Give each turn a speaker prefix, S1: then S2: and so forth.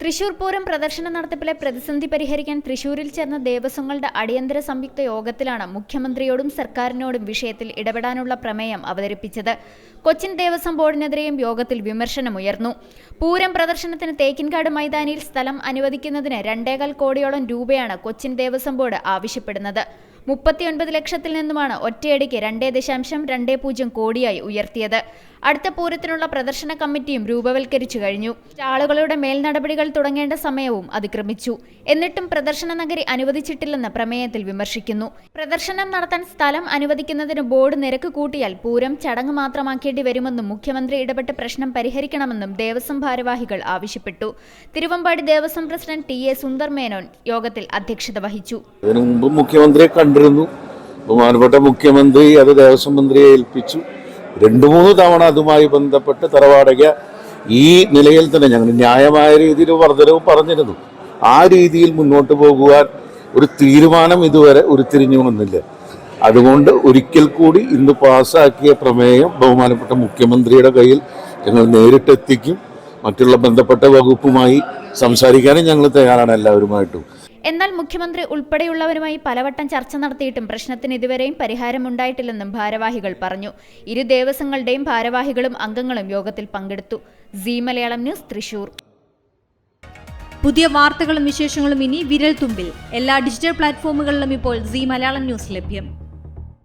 S1: തൃശൂർ പൂരം പ്രദർശന നടത്തിപ്പിലെ പ്രതിസന്ധി പരിഹരിക്കാൻ തൃശൂരിൽ ചേർന്ന ദേവസ്വങ്ങളുടെ അടിയന്തര സംയുക്ത യോഗത്തിലാണ് മുഖ്യമന്ത്രിയോടും സർക്കാരിനോടും വിഷയത്തിൽ ഇടപെടാനുള്ള പ്രമേയം അവതരിപ്പിച്ചത്. കൊച്ചിൻ ദേവസ്വം ബോർഡിനെതിരെയും യോഗത്തിൽ വിമർശനമുയർന്നു. പൂരം പ്രദർശനത്തിന് തേക്കിൻകാട് മൈതാനിയിൽ സ്ഥലം അനുവദിക്കുന്നതിന് രണ്ടേകാൽ കോടിയോളം രൂപയാണ് കൊച്ചിൻ ദേവസ്വം ബോർഡ് ആവശ്യപ്പെടുന്നത്. മുപ്പത്തിയൊൻപത് ലക്ഷത്തിൽ നിന്നുമാണ് ഒറ്റയടിക്ക് രണ്ടേ ദശാംശം രണ്ടേ പൂജ്യം കോടിയായി ഉയർത്തിയത്. അടുത്ത പൂരത്തിനുള്ള പ്രദർശന കമ്മിറ്റിയും രൂപവൽക്കരിച്ചു കഴിഞ്ഞു. സ്റ്റാളുകളുടെ മേൽനടപടികൾ തുടങ്ങേണ്ട സമയവും അതിക്രമിച്ചു. എന്നിട്ടും പ്രദർശന നഗരി അനുവദിച്ചിട്ടില്ലെന്ന് പ്രമേയത്തിൽ വിമർശിക്കുന്നു. പ്രദർശനം നടത്താൻ സ്ഥലം അനുവദിക്കുന്നതിന് ബോർഡ് നിരക്ക് കൂട്ടിയാൽ പൂരം ചടങ്ങ് മാത്രമാക്കേണ്ടി വരുമെന്നും മുഖ്യമന്ത്രി ഇടപെട്ട് പ്രശ്നം പരിഹരിക്കണമെന്നും ദേവസ്വം ഭാരവാഹികൾ ആവശ്യപ്പെട്ടു. Thiruvambady Devaswom president T A Sundar Menon യോഗത്തിൽ അധ്യക്ഷത വഹിച്ചു.
S2: മുഖ്യമന്ത്രിയെ കണ്ടിരുന്നു. ബഹുമാനപ്പെട്ട മുഖ്യമന്ത്രി അത് ദേവസ്വം മന്ത്രിയെ ഏൽപ്പിച്ചു. രണ്ടു മൂന്ന് തവണ അതുമായി ബന്ധപ്പെട്ട് തറവാടക ഈ നിലയിൽ തന്നെ ഞങ്ങൾ ന്യായമായ രീതിയിൽ വർധനവ് പറഞ്ഞിരുന്നു. ആ രീതിയിൽ മുന്നോട്ട് പോകുവാൻ ഒരു തീരുമാനം ഇതുവരെ ഉരുത്തിരിഞ്ഞു വന്നില്ല. അതുകൊണ്ട് ഒരിക്കൽ കൂടി ഇന്ന് പാസാക്കിയ പ്രമേയം ബഹുമാനപ്പെട്ട മുഖ്യമന്ത്രിയുടെ കയ്യിൽ ഞങ്ങൾ നേരിട്ടെത്തിക്കും. മറ്റുള്ള ബന്ധപ്പെട്ട വകുപ്പുമായി സംസാരിക്കാനും ഞങ്ങൾ തയ്യാറാണ് എല്ലാവരുമായിട്ടും.
S1: എന്നാൽ മുഖ്യമന്ത്രി ഉൾപ്പെടെയുള്ളവരുമായി പലവട്ടം ചർച്ച നടത്തിയിട്ടും പ്രശ്നത്തിന് ഇതുവരെയും പരിഹാരമുണ്ടായിട്ടില്ലെന്നും ഭാരവാഹികൾ പറഞ്ഞു. ഇരു ദേവസ്വങ്ങളുടെയും ഭാരവാഹികളും അംഗങ്ങളും യോഗത്തിൽ പങ്കെടുത്തു. C Malayalam news Thrissur.
S3: പുതിയ വാർത്തകളും വിശേഷങ്ങളും ഇനി വിരൽ തുമ്പിൽ എല്ലാ ഡിജിറ്റൽ പ്ലാറ്റ്ഫോമുകളിലും ഇപ്പോൾ സി മലയാളം ന്യൂസ് ലഭ്യം.